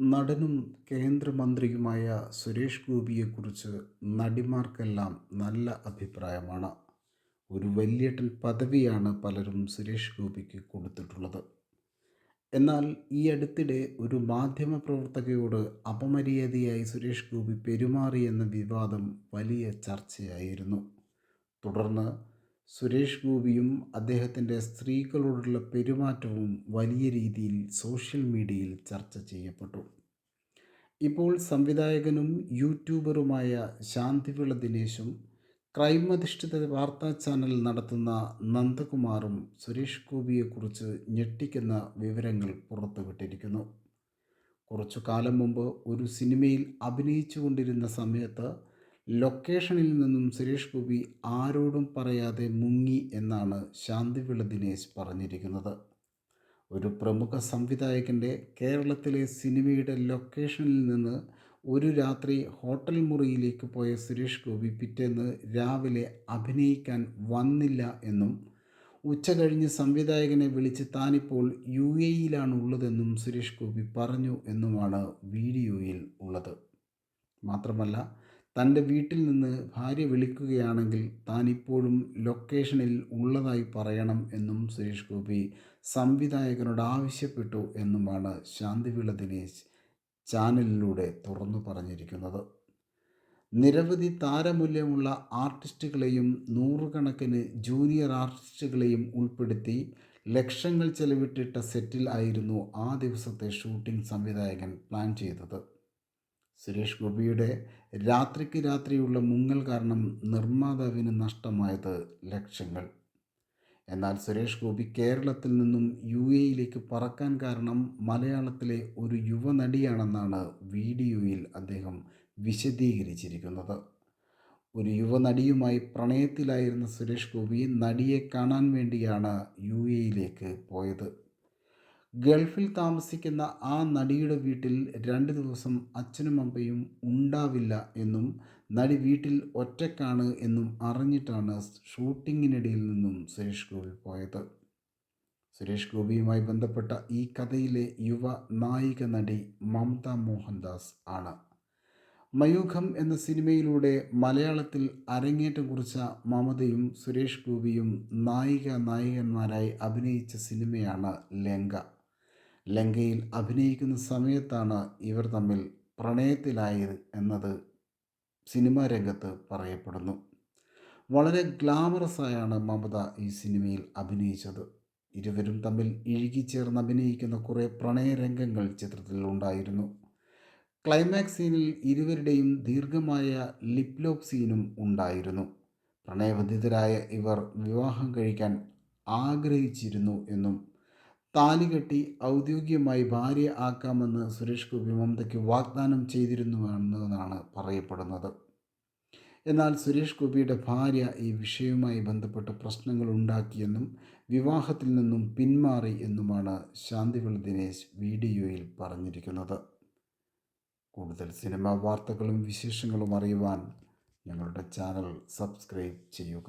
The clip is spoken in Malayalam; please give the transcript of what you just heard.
നടനും കേന്ദ്രമന്ത്രിയുമായ സുരേഷ് ഗോപിയെക്കുറിച്ച് നടിമാർക്കെല്ലാം നല്ല അഭിപ്രായമാണ്. ഒരു വല്യേട്ടൻ പദവിയാണ് പലരും സുരേഷ് ഗോപിക്ക് കൊടുത്തിട്ടുള്ളത്. എന്നാൽ ഈ അടുത്തിടെ ഒരു മാധ്യമപ്രവർത്തകയോട് അപമര്യാദയായി സുരേഷ് ഗോപി പെരുമാറിയെന്ന വിവാദം വലിയ ചർച്ചയായിരുന്നു. തുടർന്ന് സുരേഷ് ഗോപിയും അദ്ദേഹത്തിന്റെ സ്ത്രീകളോടുള്ള പെരുമാറ്റവും വലിയ രീതിയിൽ സോഷ്യൽ മീഡിയയിൽ ചർച്ച ചെയ്യപ്പെട്ടു. ഇപ്പോൾ സംവിധായകനും യൂട്യൂബറുമായ ശാന്തിവിള ദിനേശും ക്രൈം അധിഷ്ഠിത വാർത്താ ചാനൽ നടത്തുന്ന നന്ദകുമാറും സുരേഷ് ഗോപിയെക്കുറിച്ച് ഞെട്ടിക്കുന്ന വിവരങ്ങൾ പുറത്തുവിട്ടിരിക്കുന്നു. കുറച്ചു കാലം മുമ്പ് ഒരു സിനിമയിൽ അഭിനയിച്ചു കൊണ്ടിരുന്ന സമയത്ത് ലൊക്കേഷനിൽ നിന്നും സുരേഷ് ഗോപി ആരോടും പറയാതെ മുങ്ങി എന്നാണ് ശാന്തിവിള ദിനേശ് പറഞ്ഞിരിക്കുന്നത്. ഒരു പ്രമുഖ സംവിധായകന്റെ കേരളത്തിലെ സിനിമയുടെ ലൊക്കേഷനിൽ നിന്ന് ഒരു രാത്രി ഹോട്ടൽ മുറിയിലേക്ക് പോയ സുരേഷ് ഗോപി പിറ്റേന്ന് രാവിലെ അഭിനയിക്കാൻ വന്നില്ല എന്നും ഉച്ച കഴിഞ്ഞ് സംവിധായകനെ വിളിച്ച് താനിപ്പോൾ യു എയിലാണ് ഉള്ളതെന്നും സുരേഷ് ഗോപി പറഞ്ഞു എന്നുമാണ് വീഡിയോയിൽ ഉള്ളത്. മാത്രമല്ല തന്റെ വീട്ടിൽ നിന്ന് ഭാര്യ വിളിക്കുകയാണെങ്കിൽ താൻ ഇപ്പോഴും ലൊക്കേഷനിൽ ഉള്ളതായി പറയണം എന്നും സുരേഷ് ഗോപി സംവിധായകനോട് ആവശ്യപ്പെട്ടു എന്നുമാണ് ശാന്തിവിള ദിനേശ് ചാനലിലൂടെ തുറന്നു പറഞ്ഞിരിക്കുന്നത്. നിരവധി താരമൂല്യമുള്ള ആർട്ടിസ്റ്റുകളെയും നൂറുകണക്കിന് ജൂനിയർ ആർട്ടിസ്റ്റുകളെയും ഉൾപ്പെടുത്തി ലക്ഷങ്ങൾ ചെലവിട്ടിട്ട സെറ്റിൽ ആയിരുന്നു ആ ദിവസത്തെ ഷൂട്ടിംഗ് സംവിധായകൻ പ്ലാൻ ചെയ്തത്. സുരേഷ് ഗോപിയുടെ രാത്രിക്ക് രാത്രിയുള്ള മുങ്ങൽ കാരണം നിർമ്മാതാവിന് നഷ്ടമായത് ലക്ഷങ്ങൾ. എന്നാൽ സുരേഷ് ഗോപി കേരളത്തിൽ നിന്നും യു എയിലേക്ക് പറക്കാൻ കാരണം മലയാളത്തിലെ ഒരു യുവനടിയാണെന്നാണ് വീഡിയോയിൽ അദ്ദേഹം വിശദീകരിച്ചിരിക്കുന്നത്. ഒരു യുവനടിയുമായി പ്രണയത്തിലായിരുന്ന സുരേഷ് ഗോപി നടിയെ കാണാൻ വേണ്ടിയാണ് യു എയിലേക്ക് പോയത്. ഗൾഫിൽ താമസിക്കുന്ന ആ നടിയുടെ വീട്ടിൽ രണ്ട് ദിവസം അച്ഛനും അമ്മയും ഉണ്ടാവില്ല എന്നും നടി വീട്ടിൽ ഒറ്റക്കാണ് എന്നും അറിഞ്ഞിട്ടാണ് ഷൂട്ടിങ്ങിനിടയിൽ നിന്നും സുരേഷ് ഗോപി പോയത്. സുരേഷ് ഗോപിയുമായി ബന്ധപ്പെട്ട ഈ കഥയിലെ യുവ നായിക നടി മമത മോഹൻദാസ് ആണ്. മയൂഖം എന്ന സിനിമയിലൂടെ മലയാളത്തിൽ അരങ്ങേറ്റം കുറിച്ച മമതയും സുരേഷ് ഗോപിയും നായിക നായകന്മാരായി അഭിനയിച്ച സിനിമയാണ് ലങ്ക. ലങ്കയിൽ അഭിനയിക്കുന്ന സമയത്താണ് ഇവർ തമ്മിൽ പ്രണയത്തിലായത് എന്നത് സിനിമാ രംഗത്ത് പറയപ്പെടുന്നു. വളരെ ഗ്ലാമറസായാണ് മമത ഈ സിനിമയിൽ അഭിനയിച്ചത്. ഇരുവരും തമ്മിൽ ഇഴുകിച്ചേർന്ന് അഭിനയിക്കുന്ന കുറേ പ്രണയരംഗങ്ങൾ ചിത്രത്തിൽ ഉണ്ടായിരുന്നു. ക്ലൈമാക്സ് സീനിൽ ഇരുവരുടെയും ദീർഘമായ ലിപ്ലോക്ക് സീനും ഉണ്ടായിരുന്നു. പ്രണയബന്ധിതരായ ഇവർ വിവാഹം കഴിക്കാൻ ആഗ്രഹിച്ചിരുന്നു എന്നും താലികെട്ടി ഔദ്യോഗികമായി ഭാര്യ ആക്കാമെന്ന് സുരേഷ് ഗോപി മമതയ്ക്ക് വാഗ്ദാനം ചെയ്തിരുന്നുവെന്നതാണ് പറയപ്പെടുന്നത്. എന്നാൽ സുരേഷ് ഗോപിയുടെ ഭാര്യ ഈ വിഷയവുമായി ബന്ധപ്പെട്ട് പ്രശ്നങ്ങൾ ഉണ്ടാക്കിയെന്നും വിവാഹത്തിൽ നിന്നും പിന്മാറി എന്നുമാണ് ശാന്തിവിള ദിനേശ് വീഡിയോയിൽ പറഞ്ഞിരിക്കുന്നത്. കൂടുതൽ സിനിമാ വാർത്തകളും വിശേഷങ്ങളും അറിയുവാൻ ഞങ്ങളുടെ ചാനൽ സബ്സ്ക്രൈബ് ചെയ്യുക.